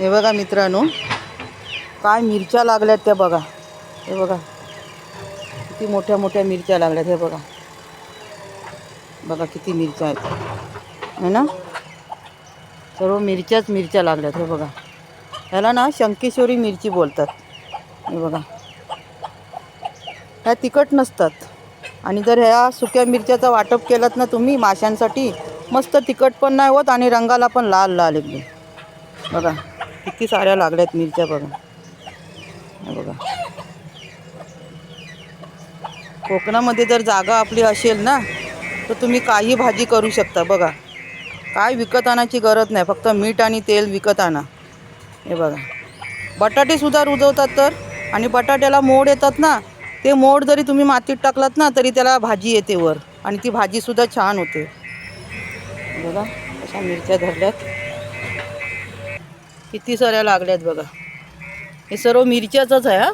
हे बघा मित्रांनो काय मिरच्या लागल्यात त्या बघा. हे बघा किती मोठ्या मोठ्या मिरच्या लागल्यात हे बघा. बघा किती मिरच्या आहेत. है ना? सर्व मिरच्याच मिरच्या लागल्यात हे बघा. ह्याला ना शंकेश्वरी मिरची बोलतात. हे बघा. ह्या तिखट नसतात. आणि जर ह्या सुक्या मिरच्याचा वाटप केलात ना तुम्ही माशांसाठी मस्त तिखट पण नाही होत आणि रंगाला पण लाल लाल एकदम. बघा. किती साऱ्या लागल्यात मिरच्या बघा. बघा. कोकणामध्ये जर जागा आपली असेल ना तर तुम्ही काही भाजी करू शकता बघा. काय विकत आणायची गरज नाही फक्त मीठ आणि तेल विकत आणा हे बघा. बटाटेसुद्धा रुजवतात तर आणि बटाट्याला मोड येतात ना ते मोड जरी तुम्ही मातीत टाकलात ना तरी त्याला भाजी येते वर. आणि ती भाजीसुद्धा छान होते. बघा अशा मिरच्या धरल्यात. किती साऱ्या लागल्यात बघा. हे सर्व मिरच्याचंच आहे हा.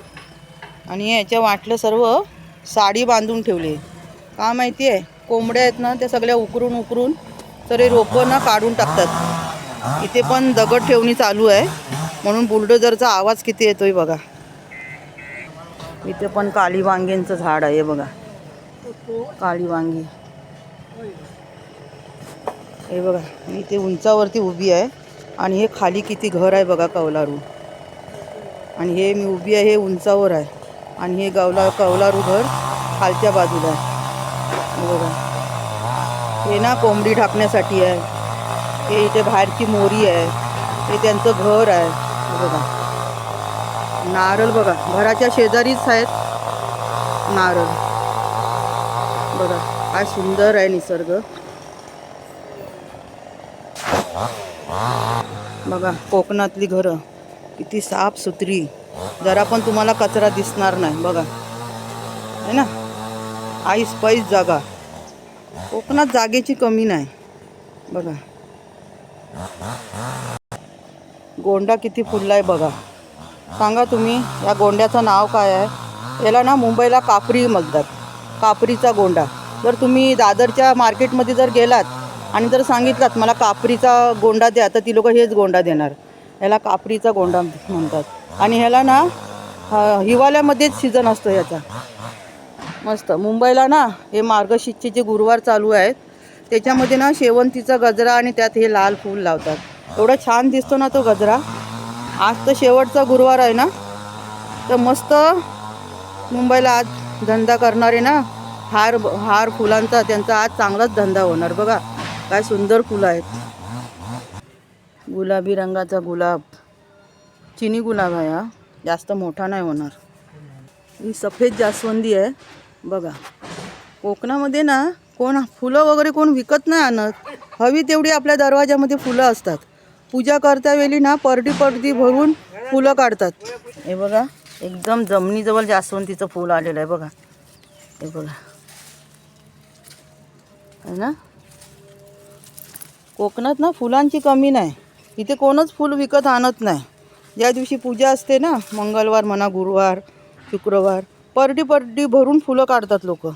आणि याच्या वाटलं सर्व साडी बांधून ठेवली का माहिती आहे? कोंबड्या आहेत ना त्या सगळ्या उकरून उकरून तर हे रोपं ना काढून टाकतात. इथे पण दगड ठेवणी चालू आहे. म्हणून बुलडोजरचा आवाज किती येतोय बघा. इथे पण काळी वांग्यांचं झाड आहे हे बघा. काळी वांगी हे बघा मी इथे उंचावरती उभी आहे. आणि हे खाली किती घर आहे बघा कौलारू. आणि हे मी उभी आहे हे उंचावर आहे. आणि हे गावला कौलारू घर खालच्या बाजूला आहे. बघा. हे ना कोंबडी ढाकण्यासाठी आहे. हे इथे बाहेरची मोरी आहे. हे त्यांचं घर आहे. बघा. नारळ बघा. घराच्या शेजारीच आहेत. नारळ. बघा. काय सुंदर आहे निसर्ग. बघा कोकणातली घरं किती साफसुथरी. जरा पण तुम्हाला कचरा दिसणार नाही बघा. है ना? आईस पैस जागा. कोकणात जागेची कमी नाही बघा. गोंडा किती फुलला आहे बघा. सांगा तुम्ही या गोंड्याचं नाव काय आहे? याला ना मुंबईला कापरी म्हणतात. कापरीचा गोंडा. जर तुम्ही दादरच्या मार्केटमध्ये जर गेलात आणि जर सांगितलात मला कापरीचा गोंडा द्या तर ती लोक हेच गोंडा देणार. याला कापरीचा गोंडा म्हणतात. आणि ह्याला ना हिवाळ्यामध्येच सीझन असतो ह्याचा. मस्त. मुंबईला ना हे मार्गशीर्षचे जे गुरुवार चालू आहेत त्याच्यामध्ये ना शेवंतीचा गजरा आणि त्यात हे लाल फूल लावतात. एवढा छान दिसतो ना तो गजरा. आज तर शेवटचा गुरुवार आहे ना? तर मस्त मुंबईला आज धंदा करणारे ना हार हार फुलांचा त्यांचा आज चांगलाच धंदा होणार बघा. काय सुंदर फुलं आहेत. गुलाबी रंगाचा गुलाब. चिनी गुलाब आहे हा. जास्त मोठा नाही होणार. ही सफेद जास्वंदी आहे. बघा. कोकणामध्ये ना कोण फुलं वगैरे कोण विकत नाही आणत. हवी तेवढी आपल्या दरवाजामध्ये फुलं असतात. पूजा करता वेळी ना परडी परडी भरून फुलं काढतात. हे बघा एकदम जमिनीजवळ जास्वंदीचं फुल आलेलं आहे बघा. हे बघा. है ना? कोकणात ना फुलांची कमी नाही. इथे कोणच फुल विकत आणत नाही. ज्या दिवशी पूजा असते ना मंगळवार म्हणा गुरुवार शुक्रवार परडी परडी भरून फुलं काढतात लोक.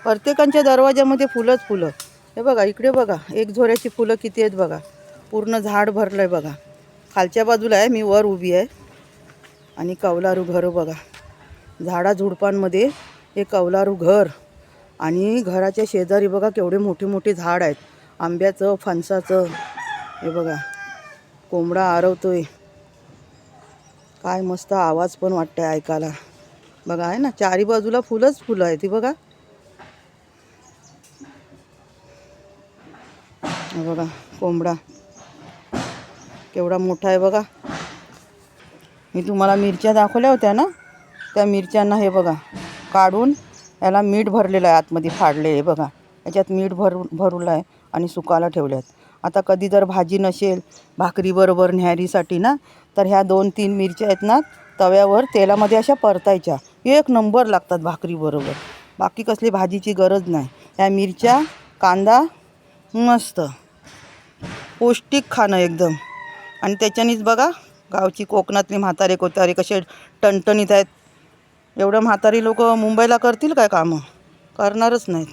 प्रत्येकांच्या दरवाजामध्ये फुलंच फुलं. हे बघा इकडे बघा एक झोऱ्याची फुलं किती आहेत बघा. पूर्ण झाड भरलं आहे बघा. खालच्या बाजूला आहे मी वर उभी आहे. आणि कौलारू घर बघा. झाडा झुडपांमध्ये हे कौलारू घर. आणि घराच्या शेजारी बघा केवढे मोठे मोठे झाड आहेत. आंब्याचं फणसाचं हे बघा कोंबडा आरवतोय. काय मस्त आवाज पण वाटतंय ऐकायला. बघा आहे ना चारी बाजूला फुलंच फुलं आहे ती बघा. बघा कोंबडा. केवढा मोठा आहे बघा. मी तुम्हाला मिरच्या दाखवल्या होत्या ना? त्या मिरच्यांना हे बघा काढून याला मीठ भरलेलं आहे आतमध्ये फाडले आहे बघा. याच्यात मीठ भर भरलं आहे आणि सुकायला ठेवल्यात. आता कधी जर भाजी नसेल भाकरीबरोबर न्याहारीसाठी ना तर ह्या दोन तीन मिरच्या आहेत ना तव्यावर तेलामध्ये अशा परतायच्या. एक नंबर लागतात भाकरीबरोबर बाकी कसली भाजीची गरज नाही. ह्या मिरच्या कांदा मस्त. पौष्टिक खाणं एकदम. आणि त्याच्यानेच बघा गावची कोकणातली म्हातारे कोतारे कसे टणटणीत आहेत. एवढं म्हातारी लोक मुंबईला करतील काय कामं? करणारच नाहीत.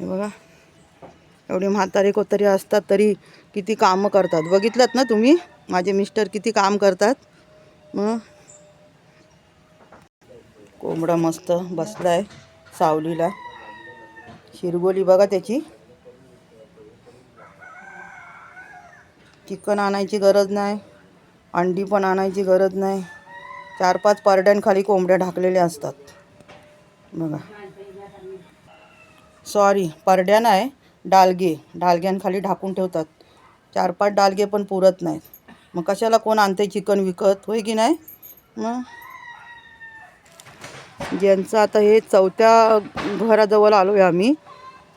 बघा. एवढे म्हातारे कोतारे असतात तरी किती कामं करतात. बघितलात ना तुम्ही? माझे मिस्टर किती काम करतात. मग कोंबडा मस्त बसलाय सावलीला. शिरगोली बघा त्याची. चिकन आणायची गरज नाही. अंडी पण आणायची गरज नाही. चार पाच परड्यांखाली कोंबड्या ढाकलेल्या असतात. बघा. सॉरी परड्या नाही. डालगे डालग्यांखाली ढाकून ठेवतात. चार पाच डालगे पण पुरत नाहीत. मग कशाला कोण आणते चिकन विकत? होय की नाही? मग? ज्यांचं आता हे चौथ्या घराजवळ आलो आहे आम्ही.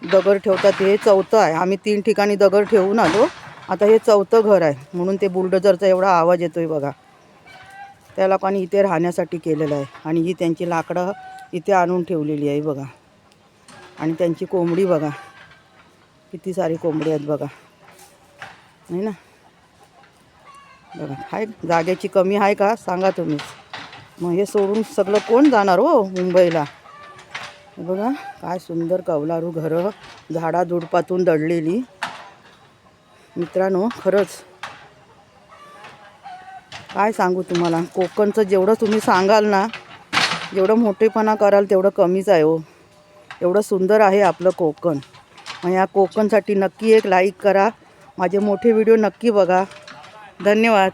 दगड ठेवतात हे चौथं आहे. आम्ही तीन ठिकाणी दगड ठेवून आलो. आता हे चौथं घर आहे. म्हणून ते बुलडोजरचा एवढा आवाज येतो आहे बघा. त्या लोकांनी इथे राहण्यासाठी केलेलं आहे. आणि ही त्यांची लाकडं इथे आणून ठेवलेली आहे बघा. आणि त्यांची कोंबडी बघा. किती सारी कोंबडी आहेत बघा. नाही ना? बघा आहे जागेची कमी आहे का? सांगा तुम्हीच मग हे सोडून सगळं कोण जाणार हो मुंबईला? बघा काय सुंदर कौलारू घरं झाडाझुडपातून दडलेली. मित्रांनो खरंच. काय सांगू तुम्हाला? कोकणचं जेवढं तुम्ही सांगाल ना जेवढं मोठेपणा कराल तेवढं कमीच आहे हो. एवढं सुंदर आहे आपलं कोकण. मग या कोकणसाठी नक्की एक लाईक करा. माझे मोठे व्हिडिओ नक्की बघा. धन्यवाद.